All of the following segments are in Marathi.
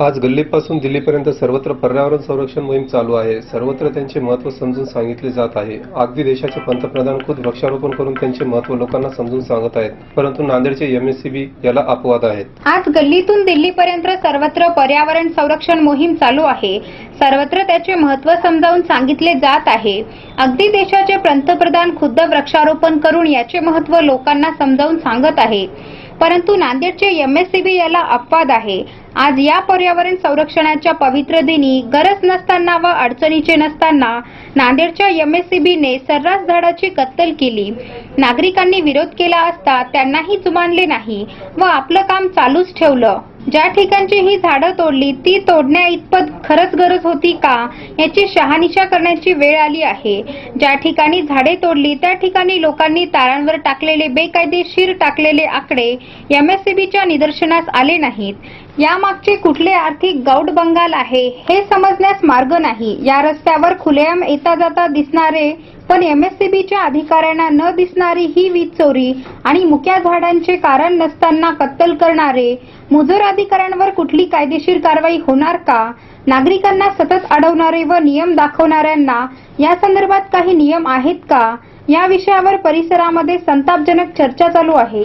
आज गल्लीपासून दिल्लीपर्यंत सर्वत्र पर्यावरण संरक्षण मोहीम चालू आहे. सर्वत्र त्यांचे महत्त्व समजून सांगितले जात आहे. अगदी देशाचे पंतप्रधान खुद वृक्षारोपण करून त्यांचे महत्त्व लोकांना समजून सांगत आहेत. परंतु नांदेडचे एमएससीबी याला अपवाद आहेत. आज गल्लीतून दिल्लीपर्यंत सर्वत्र पर्यावरण संरक्षण मोहीम चालू आहे. सर्वत्र त्याचे महत्त्व समजावून सांगितले जात आहे. अगदी देशाचे पंतप्रधान खुद्द वृक्षारोपण करून याचे महत्त्व लोकांना समजावून सांगत आहे. परंतु नांदेडचे एमएससीबी याला अपवाद आहे. आज या पर्यावरण संरक्षणाच्या पवित्र दिनी गरज नसताना व अडचणीचे नसताना नांदेडच्या एमएससीबीने सर्रास झाडाची कत्तल केली. नागरिकांनी विरोध केला असता त्यांनाही जुमानले नाही व आपलं काम चालूच ठेवलं. ज्या ठिकाणची ही झाडं तोडली ती तोडण्या इतपत खरंच गरज होती का याची शहानिशा करण्याची वेळ आली आहे. ज्या ठिकाणी झाडे तोडली त्या ठिकाणी लोकांनी तारांवर टाकलेले बेकायदेशीर टाकलेले आकडे एमएससीबीच्या निदर्शनास आले नाहीत. यामागचे कुठले आर्थिक गौड बंगाल आहे हे समजण्यास मार्ग नाही. या रस्त्यावर खुलेआम येता जाता दिसणारे पण एमएससीबीच्या अधिकाऱ्यांना न दिसणारी ही वीज चोरी आणि मुक्या झाडांचे कारण नसताना कत्तल करणारे मुजोर अधिकाऱ्यांवर कुठली कायदेशीर कारवाई होणार का? नागरिकांना सतत अडवणारे व नियम दाखवणाऱ्यांना या संदर्भात काही नियम आहेत का? या विषयावर परिसरामध्ये संतापजनक चर्चा चालू आहे.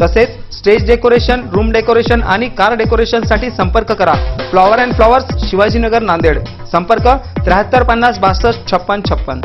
तसेच स्टेज डेकोरेशन रूम डेकोरेशन आणि कार डेकोरेशनसाठी संपर्क करा. Flower and flowers Shivajinagar Nanded. संपर्क त्र्याहत्तर पन्नास बासष्ट छप्पन छप्पन.